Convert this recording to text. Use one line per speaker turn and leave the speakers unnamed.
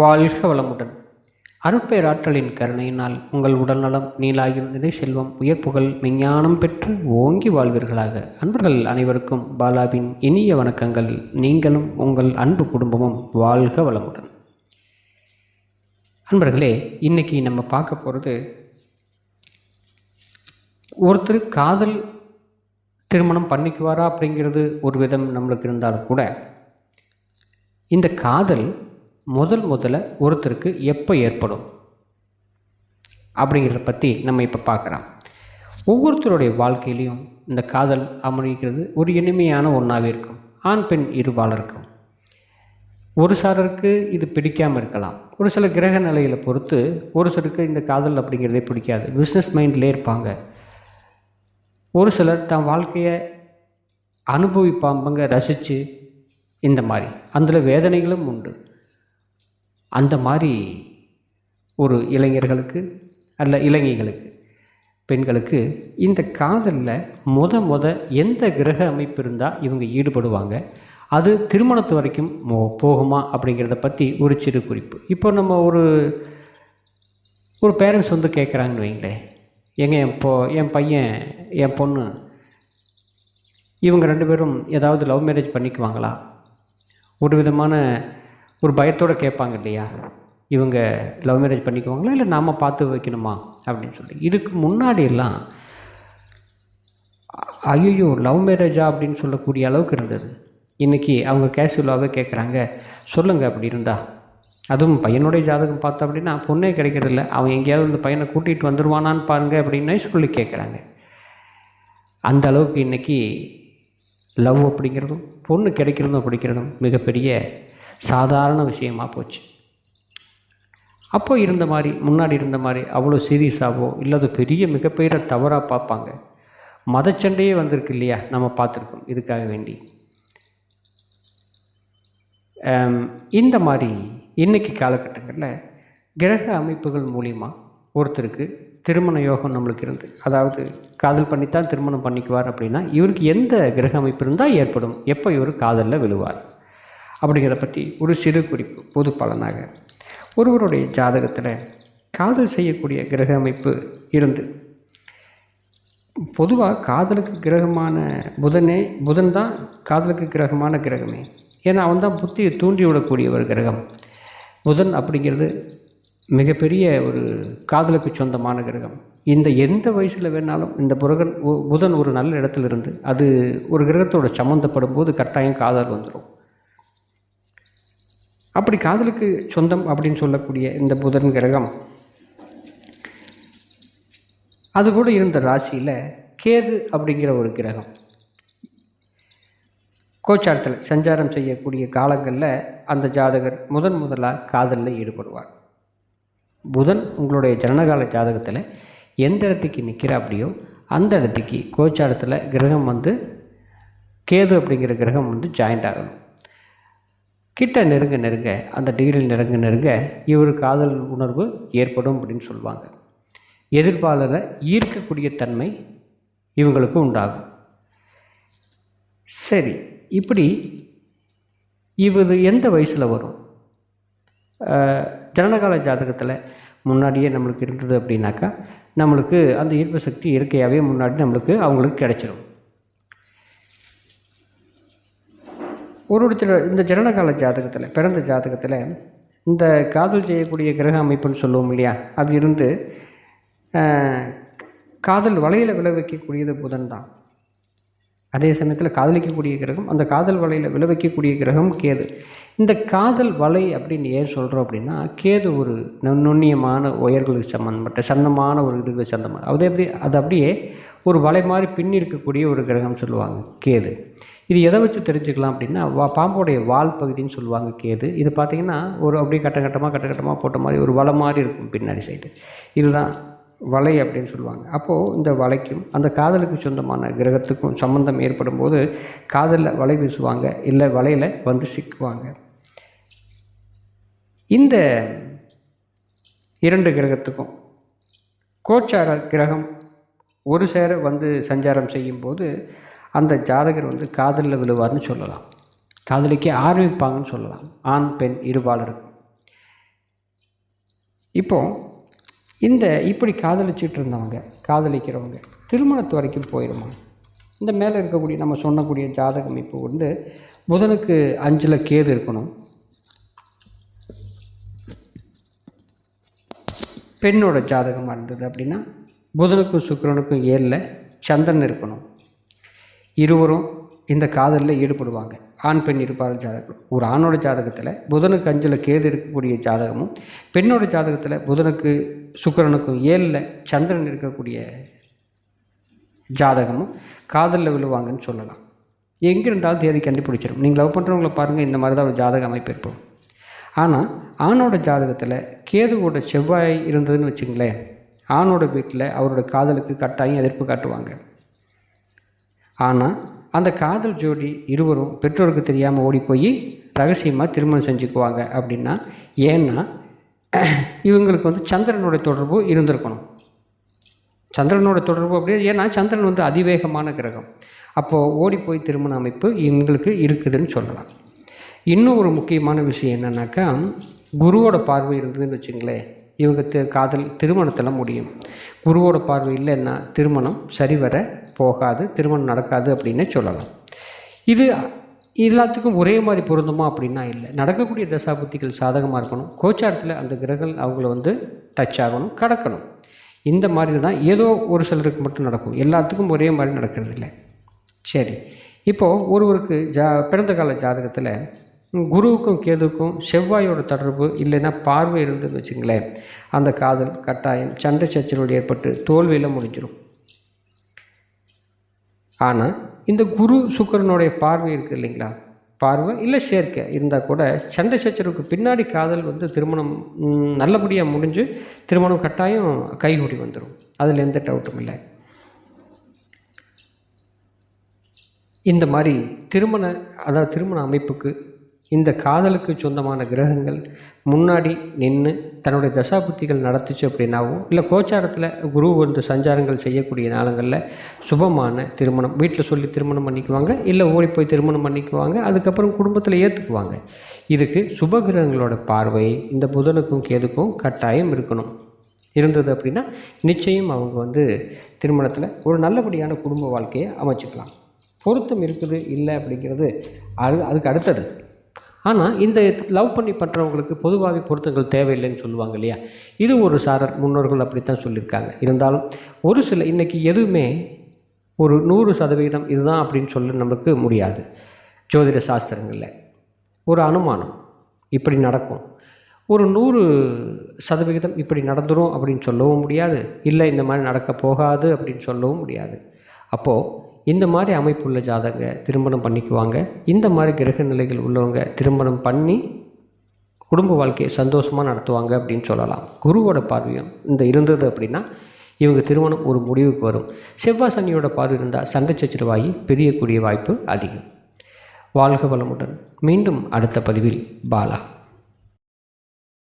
வாழ்க வளமுடன். அருட்பேராற்றலின் கருணையினால் உங்கள் உடல்நலம் நீலாயும் நிறை செல்வம் உயர்ப்புகள் விஞ்ஞானம் பெற்று ஓங்கி வாழ்வீர்களாக. அன்பர்கள் அனைவருக்கும் பாலாவின் இனிய வணக்கங்கள். நீங்களும் உங்கள் அன்பு குடும்பமும் வாழ்க வளமுடன். அன்பர்களே இன்னைக்கு நம்ம பார்க்க போகிறது ஒருத்தர் காதல் திருமணம் பண்ணிக்குவாரா அப்படிங்கிறது ஒரு விதம் நம்மளுக்கு இருந்தாலும் கூட இந்த காதல் முதல் முதல்ல ஒருத்தருக்கு எப்போ ஏற்படும்? அப்படிங்கிறத பற்றி நம்ம இப்போ பார்க்கலாம். ஒவ்வொருத்தருடைய வாழ்க்கையிலையும் இந்த காதல் அமைக்கிறது ஒரு இனிமையான ஒன்றாவே இருக்கும். ஆண் பெண் இருபாலருக்கும். ஒரு சிலருக்கு இது பிடிக்காமல் இருக்கலாம். ஒரு சில கிரக நிலைகளை பொறுத்து ஒரு சிலருக்கு இந்த காதல் அப்படிங்கிறதே பிடிக்காது. பிஸ்னஸ் மைண்ட்லேயே இருப்பாங்க. ஒரு சிலர் தன் வாழ்க்கையை அனுபவிப்பாம்பங்க ரசித்து இந்த மாதிரி. அதில் வேதனைகளும் உண்டு. அந்த மாதிரி ஒரு இளைஞர்களுக்கு அல்ல இளைஞர்களுக்கு பெண்களுக்கு இந்த காதலில் முத முத எந்த கிரக அமைப்பு இருந்தால் இவங்க ஈடுபடுவாங்க? அது திருமணத்து வரைக்கும் போகுமா அப்படிங்கிறத பற்றி ஒரு சிறு குறிப்பு. இப்போ நம்ம ஒரு ஒரு பேரண்ட்ஸ் வந்து கேட்குறாங்கன்னு வைங்களேன். எங்கள் என் பொ என் பையன் என் பொண்ணு இவங்க ரெண்டு பேரும் ஏதாவது லவ் மேரேஜ் பண்ணிக்குவாங்களா? ஒரு விதமான ஒரு பயத்தோடு கேட்பாங்க இல்லையா? இவங்க லவ் மேரேஜ் பண்ணிக்குவாங்களா? இல்லை நாம் பார்த்து வைக்கணுமா? அப்படின்னு சொல்லி. இதுக்கு முன்னாடியெல்லாம் ஐயோ லவ் மேரேஜா அப்படின்னு சொல்லக்கூடிய அளவுக்கு இருந்தது. இன்றைக்கி அவங்க கேஷுவலாகவே கேட்குறாங்க சொல்லுங்கள் அப்படி இருந்தா. அதுவும் பையனுடைய ஜாதகம் பார்த்தா அப்படின்னா பொண்ணே கிடைக்கிறதில்ல. அவன் எங்கேயாவது இந்த பையனை கூட்டிகிட்டு வந்துடுவானான்னு பாருங்க அப்படின்னே சொல்லி கேட்குறாங்க அந்த அளவுக்கு இன்றைக்கி லவ் அப்படிங்கிறதும் பொண்ணு கிடைக்கிறதும் அப்படிங்கிறதும் மிகப்பெரிய சாதாரண விஷயமாக போச்சு. அப்போ இருந்த மாதிரி முன்னாடி இருந்த மாதிரி அவ்வளோ சீரியஸாகவோ இல்லாத பெரிய மிகப்பெரிய தவறாக பார்ப்பாங்க. மதச்சண்டையே வந்திருக்கு இல்லையா நம்ம பார்த்துருக்கோம் இதுக்காக வேண்டி. இந்த மாதிரி இன்றைக்கி காலகட்டங்களில் கிரக அமைப்புகள் மூலிமா ஒருத்தருக்கு திருமண யோகம் நம்மளுக்கு இருந்து அதாவது காதல் பண்ணித்தான் திருமணம் பண்ணிக்குவார் அப்படின்னா இவருக்கு எந்த கிரக அமைப்பு இருந்தால் ஏற்படும் எப்போ இவர் காதலில் விழுவார். அப்படிங்கிறத பற்றி ஒரு சிறு குறிப்பு பொது பலனாக. ஒருவருடைய ஜாதகத்தில் காதல் செய்யக்கூடிய கிரக அமைப்பு இருந்து. பொதுவாக காதலுக்கு கிரகமான புதனே புதன் தான் காதலுக்கு கிரகமான கிரகமே. ஏன்னா அவன் தான் புத்தியை தூண்டிவிடக்கூடிய ஒரு கிரகம். புதன் அப்படிங்கிறது மிகப்பெரிய ஒரு காதலுக்கு சொந்தமான கிரகம். இந்த எந்த வயசில் வேணாலும் இந்த புரகன் புதன் ஒரு நல்ல இடத்துல இருந்து அது ஒரு கிரகத்தோட சம்மந்தப்படும் போது கட்டாயம் காதல் வந்துடும் அப்படி காதலுக்கு சொந்தம் அப்படின்னு சொல்லக்கூடிய இந்த புதன் கிரகம் அது கூட இருந்த ராசியில் கேது அப்படிங்கிற ஒரு கிரகம். கோச்சாரத்தில் சஞ்சாரம் செய்யக்கூடிய காலங்களில் அந்த ஜாதகர் முதன் முதலாக காதலில் ஈடுபடுவார். புதன் உங்களுடைய ஜனனகால ஜாதகத்தில் எந்த இடத்துக்கு நிற்கிற அப்படியோ அந்த இடத்துக்கு கோச்சாரத்தில் கிரகம் வந்து கேது அப்படிங்கிற கிரகம் வந்து ஜாயிண்ட் ஆகணும். கிட்ட நெருங்க நெருங்க அந்த டிகிரியில் நெருங்க நெருங்க இவர் காதல் உணர்வு ஏற்படும் அப்படின்னு சொல்லுவாங்க. எதிர்ப்பாளரை ஈர்க்கக்கூடிய தன்மை இவங்களுக்கு உண்டாகும். சரி இப்படி இவர் எந்த வயசில் வரும்? ஜனனகால ஜாதகத்தில் முன்னாடியே நம்மளுக்கு இருந்தது அப்படின்னாக்கா நம்மளுக்கு அந்த ஈர்ப்பு சக்தி இயற்கையாகவே முன்னாடி நம்மளுக்கு அவங்களுக்கு கிடைச்சிடும் ஒரு ஒருத்தர் இந்த ஜனனகால ஜாதகத்தில் பிறந்த ஜாதகத்தில் இந்த காதல் செய்யக்கூடிய கிரக அமைப்புன்னு சொல்லுவோம் இல்லையா? அது இருந்து காதல் வலையில் விளைவிக்கக்கூடியது புதன் தான். அதே சமயத்தில் காதலிக்கக்கூடிய கிரகம் அந்த காதல் வலையில் விளைவிக்கக்கூடிய கிரகம் கேது. இந்த காதல் வலை அப்படின்னு ஏன் சொல்கிறோம் அப்படின்னா கேது ஒரு நுண்ணியமான உயர்களுக்கு சம்மந்தப்பட்ட சன்னமான ஒரு இதுக்கு சந்தமான அது எப்படி அது அப்படியே ஒரு வலை மாதிரி பின்னி இருக்கக்கூடிய ஒரு கிரகம் சொல்லுவாங்க கேது. இது எதை வச்சு தெரிஞ்சுக்கலாம் அப்படின்னா வா பாம்போடைய வால் பகுதின்னு சொல்லுவாங்க கேது. இது பார்த்திங்கன்னா ஒரு அப்படியே கட்ட கட்டமாக கட்ட கட்டமாக போட்ட மாதிரி ஒரு வலை மாதிரி இருக்கும் பின்னாடி சைடு இதுதான் வலை அப்படின்னு சொல்லுவாங்க. அப்போது இந்த வலைக்கும் அந்த காதலுக்கு சொந்தமான கிரகத்துக்கும் சம்மந்தம் ஏற்படும் போது காதலில் வலை வீசுவாங்க இல்லை வலையில் வந்து சிக்குவாங்க. இந்த இரண்டு கிரகத்துக்கும் கோச்சார கிரகம் ஒரு சேர வந்து சஞ்சாரம் செய்யும்போது அந்த ஜாதகர் வந்து காதலில் விழுவார்னு சொல்லலாம். காதலிக்க ஆரம்பிப்பாங்கன்னு சொல்லலாம். ஆண் பெண் இருபாலருக்கும் இப்போ இந்த இப்படி காதலிச்சுட்டு இருந்தவங்க காதலிக்கிறவங்க திருமணத்து வரைக்கும் போயிடுமா இந்த மேலே இருக்கக்கூடிய நம்ம சொன்னக்கூடிய ஜாதக அமைப்பு வந்து புதனுக்கு அஞ்சில் கேது இருக்கணும். பெண்ணோட ஜாதகமாக இருந்தது அப்படின்னா புதனுக்கும் சுக்கிரனுக்கும் ஏழில் சந்திரன் இருக்கணும். இருவரும் இந்த காதலில் ஈடுபடுவாங்க. ஆண் பெண் இருப்பார்கள் ஜாதகம். ஒரு ஆணோட ஜாதகத்தில் புதனுக்கு அஞ்சில் கேது இருக்கக்கூடிய ஜாதகமும் பெண்ணோட ஜாதகத்தில் புதனுக்கு சுக்கிரனுக்கும் ஏழில் சந்திரன் இருக்கக்கூடிய ஜாதகமும் காதலில் விழுவாங்கன்னு சொல்லலாம். எங்கே இருந்தாலும் தேதி கண்டுபிடிச்சிடும் நீங்கள் லவ் பண்ணுறவங்கள பாருங்கள் இந்த மாதிரி தான் ஒரு ஜாதக அமைப்பு இருப்போம் ஆனால் ஆணோட ஜாதகத்தில் கேதுவோட செவ்வாய் இருந்ததுன்னு வச்சுங்களேன் ஆணோட வீட்டில் அவரோட காதலுக்கு கட்டாயம் எதிர்ப்பு காட்டுவாங்க. ஆனால் அந்த காதல் ஜோடி இருவரும் பெற்றோருக்கு தெரியாமல் ஓடி போய் ரகசியமாக திருமணம் செஞ்சுக்குவாங்க அப்படின்னா ஏன்னா இவங்களுக்கு வந்து சந்திரனோட தொடர்பு இருந்திருக்கணும். சந்திரனோட தொடர்பு அப்படியே ஏன்னா சந்திரன் வந்து அதிவேகமான கிரகம். அப்போது ஓடி போய் திருமண அமைப்பு இவங்களுக்கு இருக்குதுன்னு சொல்லலாம். இன்னும் ஒரு முக்கியமான விஷயம் என்னன்னாக்கா குருவோட பார்வை இருந்ததுன்னு வச்சுங்களேன் இவங்க காதல் திருமணத்தில் முடியும். குருவோட பார்வை இல்லைன்னா திருமணம் சரிவர போகாது திருமணம் நடக்காது அப்படின்னே சொல்லலாம். இது எல்லாத்துக்கும் ஒரே மாதிரி பொருந்துமா அப்படின்னா இல்லை. நடக்கக்கூடிய தசாபுத்திகள் சாதகமாக இருக்கணும். கோச்சாரத்தில் அந்த கிரகங்கள் அவங்கள வந்து டச் ஆகணும் கடக்கணும். இந்த மாதிரி தான் ஏதோ ஒரு சிலருக்கு மட்டும் நடக்கும். எல்லாத்துக்கும் ஒரே மாதிரி நடக்கிறது இல்லை. சரி. இப்போது ஒருவருக்கு ஜா பிறந்த கால ஜாதகத்தில் குருவுக்கும் கேதுக்கும் செவ்வாயோட தொடர்பு இல்லைன்னா பார்வை இருந்ததுன்னு வச்சுங்களேன். அந்த காதல் கட்டாயம் சண்டை சச்சரவு ஏற்பட்டு தோல்வியில் முடிஞ்சிடும் ஆனால் இந்த குரு சுக்கரனுடைய பார்வை இருக்குது இல்லைங்களா? பார்வை இல்லை சேர்க்கை இருந்தால் கூட சண்டை சச்சரவுக்கு பின்னாடி காதல் வந்து திருமணம் நல்லபடியாக முடிஞ்சு திருமணம் கட்டாயம் கைகூடி வந்துடும் அதில் எந்த டவுட்டும் இல்லை. இந்த மாதிரி திருமண அதாவது திருமண அமைப்புக்கு இந்த காதலுக்கு சொந்தமான கிரகங்கள் முன்னாடி நின்று தன்னுடைய தசாபுத்திகள் நடத்துச்சு அப்படின்னாவும் இல்லை கோச்சாரத்தில் குரு வந்து சஞ்சாரங்கள் செய்யக்கூடிய நாளங்களில் சுபமான திருமணம் வீட்டில் சொல்லி திருமணம் பண்ணிக்குவாங்க இல்லை ஓடி போய் திருமணம் பண்ணிக்குவாங்க அதுக்கப்புறம் குடும்பத்தில் ஏற்றுக்குவாங்க இதுக்கு சுப கிரகங்களோட பார்வை இந்த புதனுக்கும் கேதுக்கும் கட்டாயம் இருக்கணும். இருந்தது அப்படின்னா நிச்சயம் அவங்க வந்து திருமணத்தில் ஒரு நல்லபடியான குடும்ப வாழ்க்கையை அமைச்சுக்கலாம். பொருத்தம் இருக்குது இல்லை அப்படிங்கிறது அது அதுக்கு அடுத்தது. ஆனால் இந்த லவ் பண்ணி பண்ணுறவங்களுக்கு பொதுவாகவே பொருத்தங்கள் தேவையில்லைன்னு சொல்லுவாங்க இல்லையா? இது ஒரு சாரர் முன்னோர்கள் அப்படித்தான் சொல்லியிருக்காங்க. இருந்தாலும் ஒரு சில இன்றைக்கி எதுவுமே ஒரு நூறு சதவீதம் இதுதான் அப்படின்னு சொல்ல நமக்கு முடியாது. ஜோதிட சாஸ்திரங்களில். ஒரு அனுமானம் இப்படி நடக்கும். ஒரு நூறு சதவிகிதம் இப்படி நடந்துடும் அப்படின்னு சொல்லவும் முடியாது. இல்லை இந்த மாதிரி நடக்க போகாது அப்படின்னு சொல்லவும் முடியாது. அப்போது இந்த மாதிரி அமைப்புள்ள ஜாதகங்க திருமணம் பண்ணிக்குவாங்க. இந்த மாதிரி கிரக நிலைகள் உள்ளவங்க திருமணம் பண்ணி குடும்ப வாழ்க்கையை சந்தோஷமாக நடத்துவாங்க அப்படின்னு சொல்லலாம். குருவோட பார்வையும் இந்த இருந்தது அப்படின்னா இவங்க திருமணம் ஒரு முடிவுக்கு வரும். செவ்வாய் சனியோட பார்வை இருந்தால் சண்டை சச்சரவாகி பிரியக்கூடிய வாய்ப்பு அதிகம். வாழ்க வளமுடன். மீண்டும் அடுத்த பதிவில் பாலா.